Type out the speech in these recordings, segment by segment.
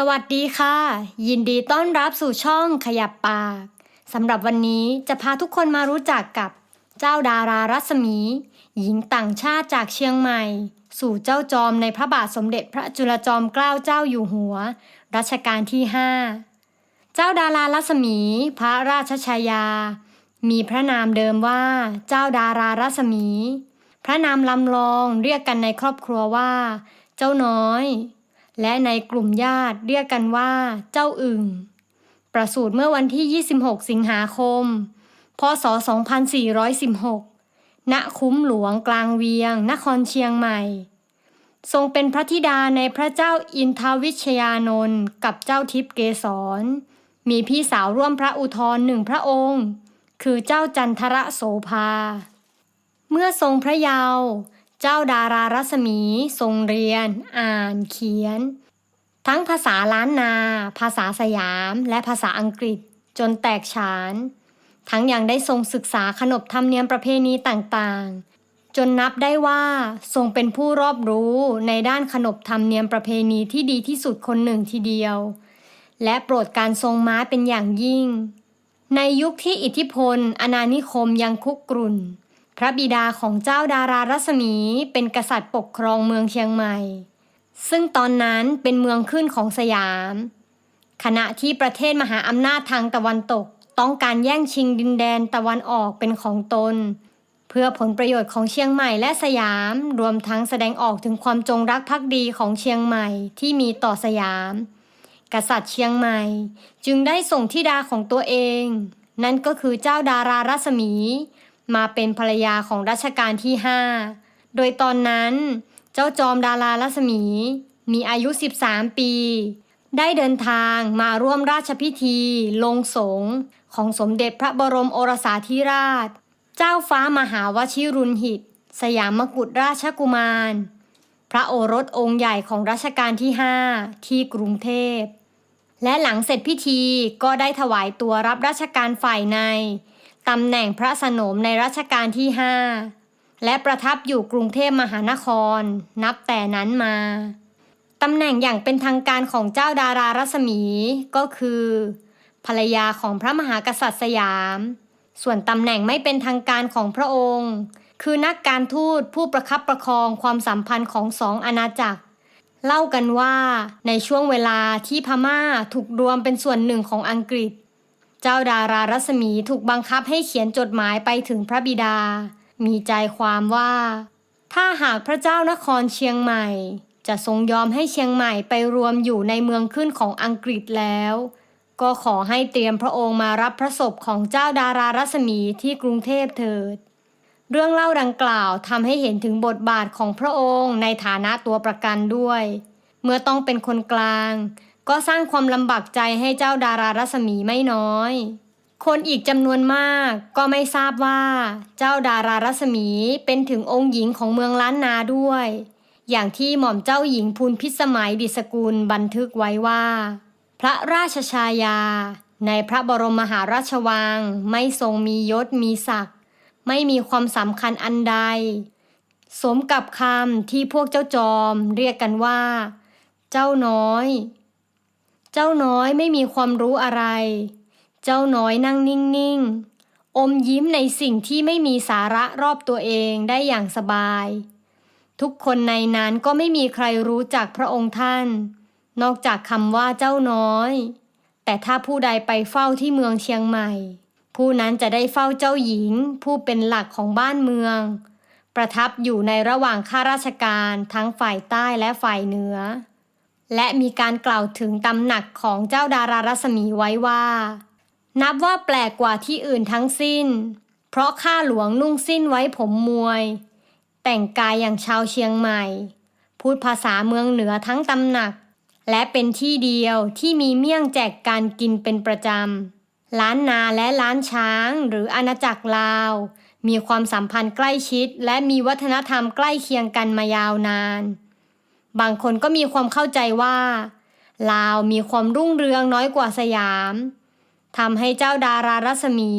สวัสดีค่ะ ยินดีต้อนรับสู่ช่องขยับปากสำหรับวันนี้จะพาทุกคนมารู้จักกับเจ้าดารารัศมี หญิงต่างชาติจากเชียงใหม่ สู่เจ้าจอมในพระบาทสมเด็จพระจุลจอมเกล้าเจ้าอยู่หัว รัชกาลที่ 5 เจ้าดารารัศมี พระราชชายา มีพระนามเดิมว่า เจ้าดารารัศมี พระนามลำลองเรียกกันในครอบครัวว่า เจ้าน้อย และในกลุ่มญาติเรียกกันว่า เจ้าอึ่ง ประสูติเมื่อวันที่ 26 สิงหาคม พศ 2416 ณ คุ้มหลวงกลางเวียง นครเชียงใหม่ ทรงเป็นพระธิดาในพระเจ้าอินทวิชยานนท์กับเจ้าทิพย์เกษร มีพี่สาวร่วมพระอุทธรหนึ่งพระองค์ คือเจ้าจันทระโสภา เมื่อทรงพระเยาว์ เจ้าดารารัศมี ทรงเรียน อ่าน เขียน ทั้งภาษาล้านนา ภาษาสยาม และภาษาอังกฤษจนแตกฉาน ทั้งยังได้ทรงศึกษาขนบธรรมเนียมประเพณีต่างๆ จนนับได้ว่าทรงเป็นผู้รอบรู้ในด้านขนบธรรมเนียมประเพณีที่ดีที่สุดคนหนึ่งทีเดียว และโปรดการทรงม้าเป็นอย่างยิ่ง ในยุคที่อิทธิพลอาณานิคมยังคุกกรุ่น พระบิดาของเจ้าดารารัศมีเป็นกษัตริย์ปกครองเมืองเชียงใหม่ ซึ่งตอนนั้นเป็นเมืองขึ้นของสยาม ขณะที่ประเทศมหาอำนาจทางตะวันตกต้องการแย่งชิงดินแดนตะวันออกเป็นของตน เพื่อผลประโยชน์ของเชียงใหม่และสยาม รวมทั้งแสดงออกถึงความจงรักภักดีของเชียงใหม่ที่มีต่อสยาม กษัตริย์เชียงใหม่ จึงได้ส่งธิดาของตัวเอง นั่นก็คือเจ้าดารารัศมี มาเป็นภรรยาของรัชกาลที่ 5 โดยตอนนั้น เจ้าจอมดารารัศมี มีอายุ 13 ปี ได้เดินทางมาร่วมราชพิธีลงสงฆ์ของสมเด็จพระบรมโอรสาธิราช เจ้าฟ้ามหาวชิรุณหิต สยามกุฎราชกุมาร พระโอรสองค์ใหญ่ของรัชกาลที่ 5 ที่กรุงเทพและหลังเสร็จพิธีก็ได้ถวายตัวรับราชการฝ่ายใน ตำแหน่งพระสนมในรัชกาลที่ 5 และประทับอยู่กรุงเทพมหานคร นับแต่นั้นมา ตำแหน่งอย่างเป็นทางการของเจ้าดารารัศมีก็คือ ภรรยาของพระมหากษัตริย์สยาม ส่วนตำแหน่งไม่เป็นทางการของพระองค์ คือนักการทูตผู้ประคับประคองความสัมพันธ์ของสองอาณาจักรเล่ากันว่าในช่วงเวลาที่พม่าถูกรวมเป็นส่วนหนึ่งของอังกฤษ เจ้าดารารัศมีถูกบังคับให้เขียนจดหมายไปถึงพระบิดา มีใจความว่า ถ้าหากพระเจ้านครเชียงใหม่ จะทรงยอมให้เชียงใหม่ไปรวมอยู่ในเมืองขึ้นของอังกฤษแล้ว ก็ขอให้เตรียมพระองค์มารับพระศพของเจ้าดารารัศมีที่กรุงเทพเถิดเรื่องเล่าดังกล่าวทำให้เห็นถึงบทบาทของพระองค์ในฐานะตัวประกันด้วย เมื่อต้องเป็นคนกลาง ก็สร้างความลำบากใจให้เจ้าดารารัศมีไม่น้อย คนอีกจำนวนมากก็ไม่ทราบว่า เจ้าดารารัศมีเป็นถึงองค์หญิงของเมืองล้านนาด้วย อย่างที่หม่อมเจ้าหญิงพูนพิสมัยดิสกุลบันทึกไว้ว่า พระราชชายา ในพระบรมมหาราชวังไม่ทรงมียศมีศักดิ์ไม่มีความสำคัญอันใด สมกับคำที่พวกเจ้าจอมเรียกกันว่า เจ้าน้อย เจ้าน้อยไม่มีความรู้อะไร เจ้าน้อยนั่งนิ่งๆ อมยิ้มในสิ่งที่ไม่มีสาระรอบตัวเองได้อย่างสบาย ทุกคนในนั้นก็ไม่มีใครรู้จักพระองค์ท่าน นอกจากคำว่าเจ้าน้อย แต่ถ้าผู้ใดไปเฝ้าที่เมืองเชียงใหม่ ผู้นั้นจะได้เฝ้าเจ้าหญิง ผู้เป็นหลักของบ้านเมือง ประทับอยู่ในระหว่างข้าราชการทั้งฝ่ายใต้และฝ่ายเหนือ และมีการกล่าวถึงตำหนักของเจ้าดารารัศมีไว้ว่า นับว่าแปลกกว่าที่อื่นทั้งสิ้น เพราะข้าหลวงนุ่งสิ้นไว้ผมมวย แต่งกายอย่างชาวเชียงใหม่ พูดภาษาเมืองเหนือทั้งตำหนัก และเป็นที่เดียวที่มีเมี่ยงแจกการกินเป็นประจำล้านนาและล้านช้างหรืออาณาจักรลาว มีความสัมพันธ์ใกล้ชิด และมีวัฒนธรรมใกล้เคียงกันมายาวนาน บางคนก็มีความเข้าใจว่า ลาวมีความรุ่งเรืองน้อยกว่าสยามทำให้เจ้าดารารัศมี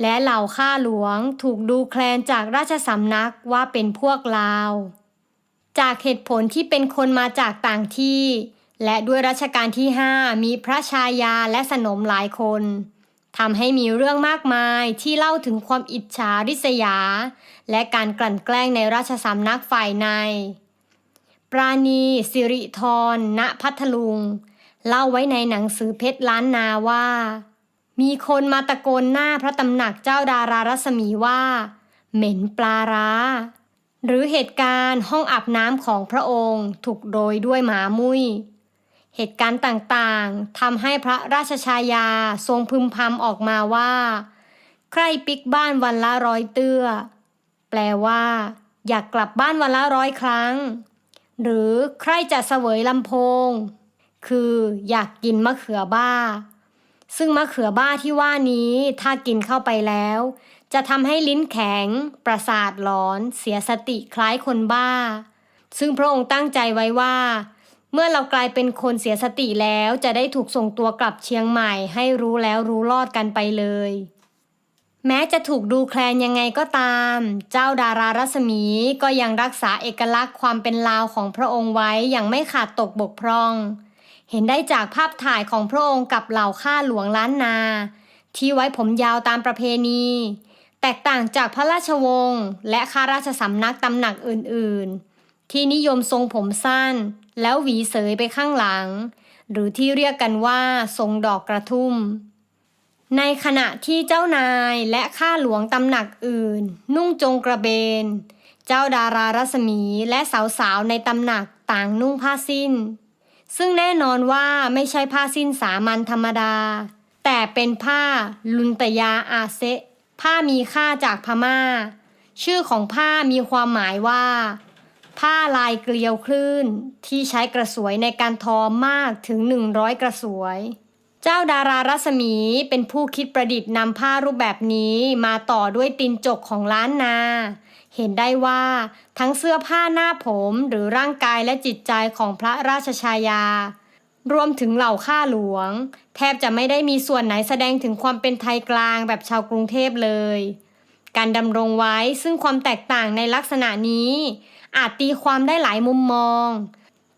และเหล่าข้าหลวงถูกดูแคลนจากราชสำนักว่าเป็นพวกลาว จากเหตุผลที่เป็นคนมาจากต่างที่ และด้วยรัชกาลที่ 5 มีพระชายาและสนมหลายคนทำให้มีเรื่องมากมายที่เล่าถึงความอิจฉาริษยา และการกลั่นแกล้งในราชสำนักฝ่ายใน ปราณีสิริธรณพัทลุง เล่าไว้ในหนังสือเพชรล้านนาว่า มีคนมาตะโกนหน้าพระตำหนักเจ้าดารารัศมีว่า เหม็นปลาร้า หรือเหตุการณ์ห้องอาบน้ำของพระองค์ถูกโรยด้วยหมามุ้ยเหตุการณ์ต่างๆทำให้พระราชชายาทรงพึมพำออกมาว่า ใครปิกบ้านวันละร้อยเตื้อ แปลว่า อยากกลับบ้านวันละร้อยครั้ง หรือใครจะเสวยลำโพง คืออยากกินมะเขือบ้า ซึ่งมะเขือบ้าที่ว่านี้ถ้ากินเข้าไปแล้ว จะทำให้ลิ้นแข็ง ประสาทหลอน เสียสติคล้ายคนบ้า ซึ่งพระองค์ตั้งใจไว้ว่า เมื่อเรากลายเป็นคนเสียสติแล้วจะได้ถูกส่งตัวกลับเชียงใหม่ให้รู้แล้วรู้รอดกันไปเลย แม้จะถูกดูแคลนยังไงก็ตาม เจ้าดารารัศมีก็ยังรักษาเอกลักษณ์ความเป็นลาวของพระองค์ไว้อย่างไม่ขาดตกบกพร่อง เห็นได้จากภาพถ่ายของพระองค์กับเหล่าข้าหลวงล้านนา ที่ไว้ผมยาวตามประเพณี แตกต่างจากพระราชวงศ์และข้าราชสำนักตำหนักอื่นๆ ที่นิยมทรงผมสั้น แล้วหวีเสยไปข้างหลัง หรือที่เรียกกันว่าทรงดอกกระทุ่ม ในขณะที่เจ้านายและข้าหลวงตำหนักอื่น นุ่งจงกระเบน เจ้าดารารัศมีและสาวๆในตำหนักต่างนุ่งผ้าสิ้น ซึ่งแน่นอนว่าไม่ใช่ผ้าสิ้นสามัญธรรมดา แต่เป็นผ้าลุนตยาอาเซผ้ามีค่าจากพม่า ชื่อของผ้ามีความหมายว่า ผ้าลายเกลียวคลื่นที่ใช้กระสวยในการทอมากถึง 100 กระสวย จ้าดารารัศมีเป็นผู้คิดประดิษฐ์นำผ้ารูปแบบนี้มาต่อด้วยตินจกของล้านนา เห็นได้ว่าทั้งเสื้อผ้าหน้าผมหรือร่างกายและจิตใจของพระราชชายา รวมถึงเหล่าข้าหลวง แทบจะไม่ได้มีส่วนไหนแสดงถึงความเป็นไทยกลางแบบชาวกรุงเทพเลย การดำรงไว้ซึ่งความแตกต่างในลักษณะนี้ อาจตีความได้หลายมุมมอง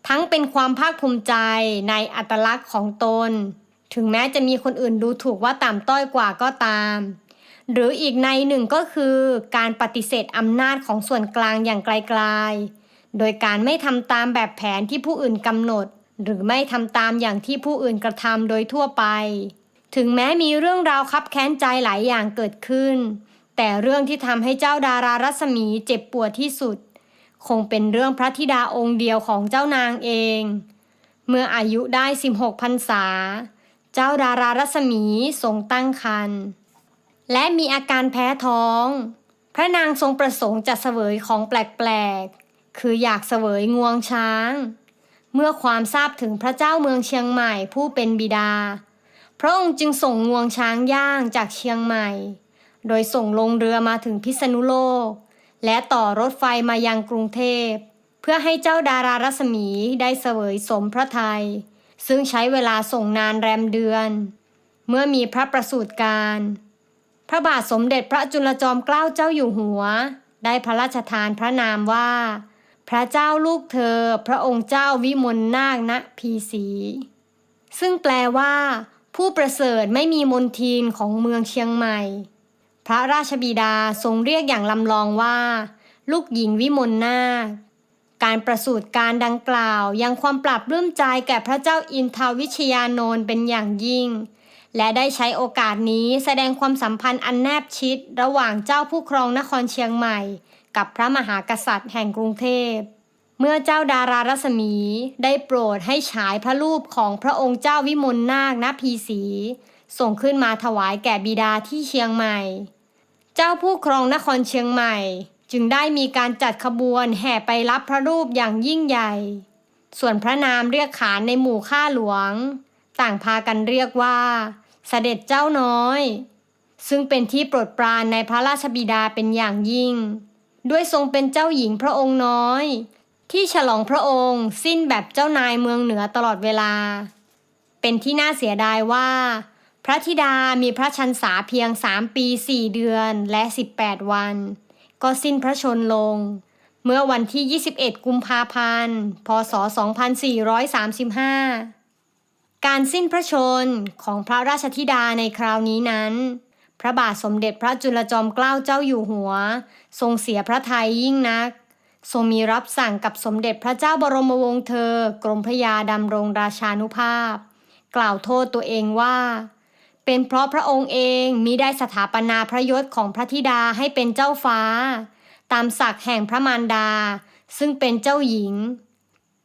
ทั้งเป็นความภาคภูมิใจในอัตลักษณ์ของตน ถึงแม้จะมีคนอื่นดูถูกว่าต่ำต้อยกว่าก็ตาม หรืออีกในหนึ่งก็คือ การปฏิเสธอำนาจของส่วนกลางอย่างไกลๆ โดยการไม่ทำตามแบบแผนที่ผู้อื่นกำหนด หรือไม่ทำตามอย่างที่ผู้อื่นกระทำโดยทั่วไป ถึงแม้มีเรื่องราวคับแค้นใจหลายอย่างเกิดขึ้น แต่เรื่องที่ทำให้เจ้าดารารัศมีเจ็บปวดที่สุด คงเป็นเรื่องพระธิดาองค์เดียวของเจ้านางเอง เมื่ออายุได้ 16พรรษา เจ้าดารารัศมีทรงตั้งครรภ์และมีอาการแพ้ท้อง พระนางทรงประสงค์จะเสวยของแปลกๆ คืออยากเสวยงวงช้าง เมื่อความทราบถึงพระเจ้าเมืองเชียงใหม่ผู้เป็นบิดา พระองค์จึงส่งงวงช้างย่างจากเชียงใหม่ โดยส่งลงเรือมาถึงพิษณุโลก และต่อรถไฟมายังกรุงเทพ เพื่อให้เจ้าดารารัศมีได้เสวยสมพระทัย ซึ่งใช้เวลาส่งนานแรมเดือน เมื่อมีพระประสูติการ พระบาทสมเด็จพระจุลจอมเกล้าเจ้าอยู่หัว ได้พระราชทานพระนามว่า พระเจ้าลูกเธอ พระองค์เจ้าวิมลนาคณพีสีซึ่งแปลว่า ผู้ประเสริฐไม่มีมนทินของเมืองเชียงใหม่ พระราชบิดาทรงเรียกอย่างลำลองว่า ลูกหญิงวิมลนาค การประสูติการดังกล่าว ยังความปรับเรื่มใจแก่พระเจ้าอินทาวิชยานนท์เป็นอย่างยิ่ง และได้ใช้โอกาสนี้แสดงความสัมพันธ์อันแนบชิด ระหว่างเจ้าผู้ครองนครเชียงใหม่ กับพระมหากษัตริย์แห่งกรุงเทพเมื่อเจ้าดารารัศมีได้โปรดให้ฉายพระรูปของพระองค์เจ้าวิมลนาคณพีสีส่งขึ้นมาถวายแก่บิดาที่เชียงใหม่ เจ้าผู้ครองนครเชียงใหม่ จึงได้มีการจัดขบวนแห่ไปรับพระรูปอย่างยิ่งใหญ่ ส่วนพระนามเรียกขานในหมู่ข้าหลวง ต่างพากันเรียกว่า เสด็จเจ้าน้อย ซึ่งเป็นที่โปรดปรานในพระราชบิดาเป็นอย่างยิ่ง ด้วยทรงเป็นเจ้าหญิงพระองค์น้อย ที่ฉลองพระองค์สิ้นแบบเจ้านายเมืองเหนือตลอดเวลา เป็นที่น่าเสียดายว่า พระธิดามีพระชันษาเพียงสามปีสี่เดือนและ18วัน ก็สิ้นพระชนลง เมื่อวันที่ 21 กุมภาพันธ์ พศ 2435 การสิ้นพระชนของพระราชธิดาในคราวนี้นั้น พระบาทสมเด็จพระจุลจอมเกล้าเจ้าอยู่หัว ทรงเสียพระทัยยิ่งนัก ทรงมีรับสั่งกับสมเด็จพระเจ้าบรมวงศ์เธอ กรมพระยาดำรงราชานุภาพ กล่าวโทษตัวเองว่า เป็นเพราะพระองค์เองมิได้สถาปนาพระยศของพระธิดาให้เป็นเจ้าฟ้า ตามศักดิ์แห่งพระมารดา ซึ่งเป็นเจ้าหญิง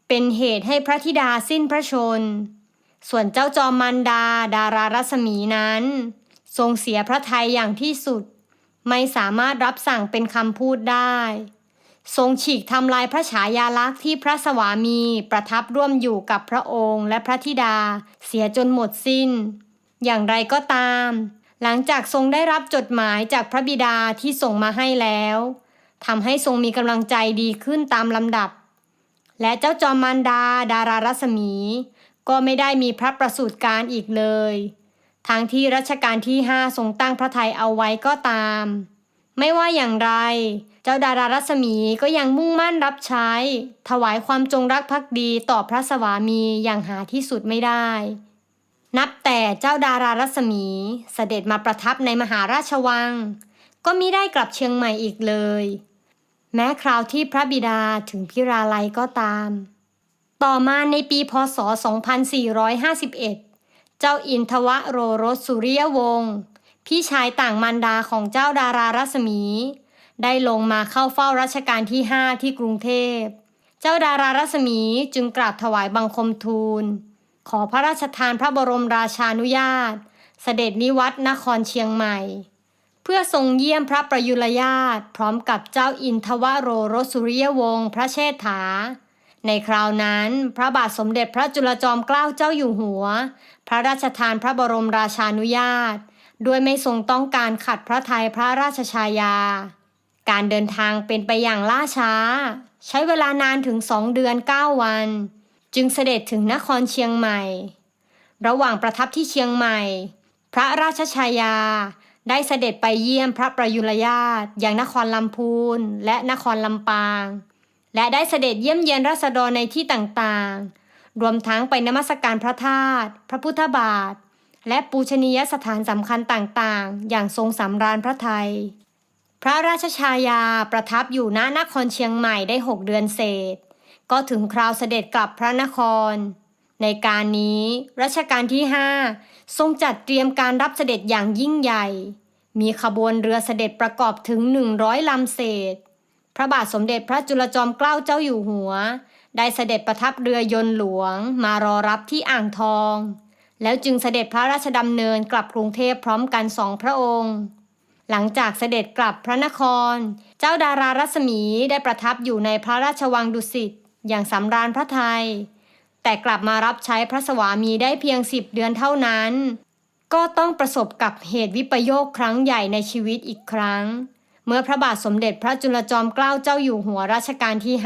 เป็นเหตุให้พระธิดาสิ้นพระชน ส่วนเจ้าจอมมารดาดารารัศมีนั้น ทรงเสียพระทัยอย่างที่สุด ไม่สามารถรับสั่งเป็นคำพูดได้ ทรงฉีกทำลายพระฉายาลักษณ์ที่พระสวามีประทับร่วมอยู่กับพระองค์และพระธิดาเสียจนหมดสิ้น อย่างไรก็ตาม หลังจากทรงได้รับจดหมายจากพระบิดาที่ส่งมาให้แล้วทำให้ทรงมีกำลังใจดีขึ้นตามลำดับ และเจ้าจอมมารดาดารารัศมี ก็ไม่ได้มีพระประสูติการอีกเลย ทั้งที่รัชกาลที่ห้าทรงตั้งพระทัยเอาไว้ก็ตาม ไม่ว่าอย่างไร เจ้าดารารัศมีก็ยังมุ่งมั่นรับใช้ ถวายความจงรักภักดีต่อพระสวามีอย่างหาที่สุดไม่ได้ นับแต่เจ้าดารารัศมีเสด็จมาประทับในมหาราชวัง ก็มิได้กลับเชียงใหม่อีกเลย แม้คราวที่พระบิดาถึงพิราลัยก็ตาม ต่อมาในปีพศ 2451 เจ้าอินทวโรรสสุริยวงศ์พี่ชายต่างมารดาของเจ้าดารารัศมี ได้ลงมาเข้าเฝ้ารัชกาลที่ 5 ที่กรุงเทพ เจ้าดารารัศมีจึงกราบถวายบังคมทูล ขอพระราชทานพระบรมราชานุญาต เสด็จนิวัตนครเชียงใหม่ เพื่อทรงเยี่ยมพระประยุรญาตพร้อมกับเจ้าอินทวโรรสสุริยวงศ์พระเชษฐา ในคราวนั้นพระบาทสมเด็จพระจุลจอมเกล้าเจ้าอยู่หัว พระราชทานพระบรมราชานุญาตด้วยไม่ทรงต้องการขัดพระทัยพระราชชายา การเดินทางเป็นไปอย่างล่าช้า ใช้เวลานานถึงสองเดือน 9 วัน จึงเสด็จถึงนครเชียงใหม่ ระหว่างประทับที่เชียงใหม่ พระราชชายา ได้เสด็จไปเยี่ยมพระประยุรญาตอย่างนครลำพูนและนครลำปาง และได้เสด็จเยี่ยมเยียนราษฎรในที่ต่างๆ รวมทั้งไปนมัสการพระธาตุพระพุทธบาท และปูชนียสถานสำคัญต่างๆ อย่างทรงสำราญพระไทย พระราชชายาประทับอยู่ณนครเชียงใหม่ได้หกเดือนเศษ ก็ถึงคราวเสด็จกลับพระนคร ในการนี้รัชกาลที่ 5 ทรงจัดเตรียมการรับเสด็จอย่างยิ่งใหญ่ มีขบวนเรือเสด็จประกอบถึง 100 ลำเศษ พระบาทสมเด็จพระจุลจอมเกล้าเจ้าอยู่หัว ได้เสด็จประทับเรือยนต์หลวง มารอรับที่อ่างทอง แล้วจึงเสด็จพระราชดำเนินกลับกรุงเทพพร้อมกันสองพระองค์หลังจากเสด็จกลับพระนคร เจ้าดารารัศมีได้ประทับอยู่ในพระราชวังดุสิต อย่างสำราญพระไทย แต่กลับมารับใช้พระสวามีได้เพียงสิบเดือนเท่านั้น ก็ต้องประสบกับเหตุวิปโยคครั้งใหญ่ในชีวิตอีกครั้ง เมื่อพระบาทสมเด็จพระจุลจอมเกล้าเจ้าอยู่หัวรัชกาลที่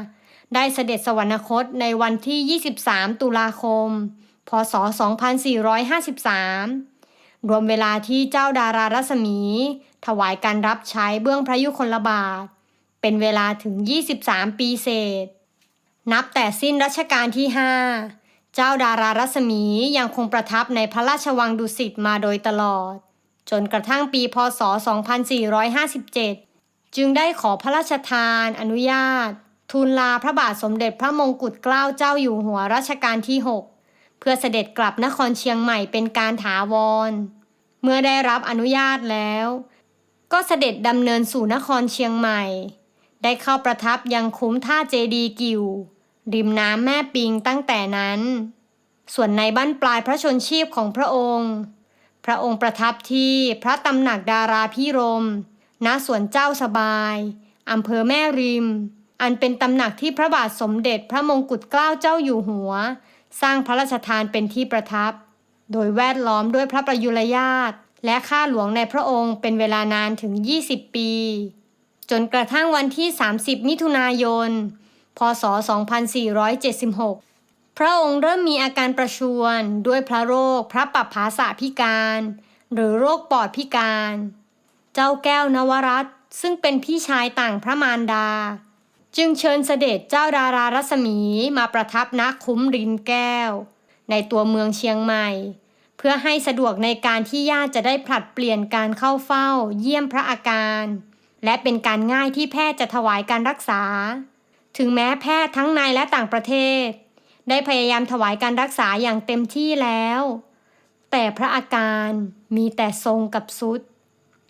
5ได้เสด็จสวรรคตในวันที่ 23 ตุลาคม พศ 2453 รวมเวลาที่เจ้าดารารัศมี ถวายการรับใช้เบื้องพระยุคลบาท เป็นเวลาถึง 23 ปีเศษ นับแต่สิ้นรัชกาลที่ 5 เจ้าดารารัศมียังคงประทับในพระราชวังดุสิตมาโดยตลอด จนกระทั่งปีพศ 2457 จึงได้ขอพระราชทานอนุญาต ทูลลาพระบาทสมเด็จพระมงกุฎเกล้าเจ้าอยู่หัวรัชกาลที่ 6 เพื่อเสด็จกลับนครเชียงใหม่เป็นการถาวร เมื่อได้รับอนุญาตแล้ว ก็เสด็จดำเนินสู่นครเชียงใหม่ได้เข้าประทับยังคุ้มท่าเจดีย์กิว ริมน้ำแม่ปิงตั้งแต่นั้น ส่วนในบ้านปลายพระชนชีพของพระองค์ พระองค์ประทับที่พระตำหนักดาราพิรมณสวนเจ้าสบายอำเภอแม่ริม อันเป็นตำหนักที่พระบาทสมเด็จพระมงกุฎเกล้าเจ้าอยู่หัว สร้างพระราชทานเป็นที่ประทับ โดยแวดล้อมด้วยพระประยุรญาตและข้าหลวงในพระองค์เป็นเวลานานถึง 20 ปี จนกระทั่งวันที่ 30 มิถุนายน พศ 2476 พระองค์เริ่มมีอาการประชวรด้วยพระโรคพระปับภาษาพิการ หรือโรคปอดพิการ เจ้าแก้วนวรัตซึ่งเป็นพี่ชายต่างพระมารดา จึงเชิญเสด็จเจ้าดารารัศมีมาประทับณคุ้มรินแก้ว ในตัวเมืองเชียงใหม่ เพื่อให้สะดวกในการที่ญาติจะได้ผลัดเปลี่ยนการเข้าเฝ้า เยี่ยมพระอาการ และเป็นการง่ายที่แพทย์จะถวายการรักษา ถึงแม้แพทย์ทั้งในและต่างประเทศ ได้พยายามถวายการรักษาอย่างเต็มที่แล้ว แต่พระอาการมีแต่ทรงกับสุด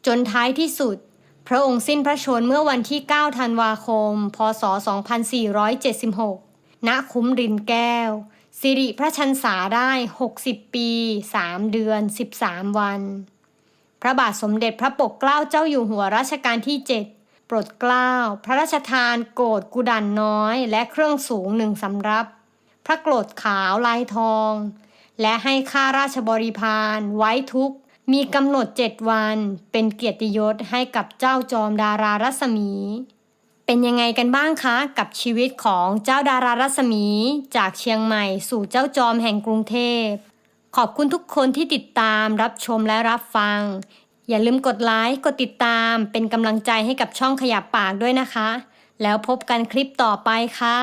จนท้ายที่สุด พระองค์สิ้นพระชนม์เมื่อวันที่ 9 ธันวาคม พศ 2476 ณ คุ้มรินแก้ว สิริพระชันษาได้ 60 ปี 3 เดือน 13 วัน พระบาทสมเด็จพระปกเกล้าเจ้าอยู่หัวรัชกาลที่ 7 ปรดเกล้า พระราชทานโกรธกุดันน้อยและเครื่องสูงหนึ่งสำรับ พระโกรธขาวลายทอง และให้ข้าราชบริพารไว้ทุกมีกำหนดเจ็ดวันเป็นเกียรติยศให้กับเจ้าจอมดารารัศมี เป็นยังไงกันบ้างคะ กับชีวิตของเจ้าดารารัศมี จากเชียงใหม่สู่เจ้าจอมแห่งกรุงเทพขอบคุณทุกคนที่ติดตามรับชมและรับฟัง อย่าลืมกดไลค์กดติดตามเป็นกำลังใจให้กับช่องขยับปากด้วยนะคะ แล้วพบกันคลิปต่อไปค่ะ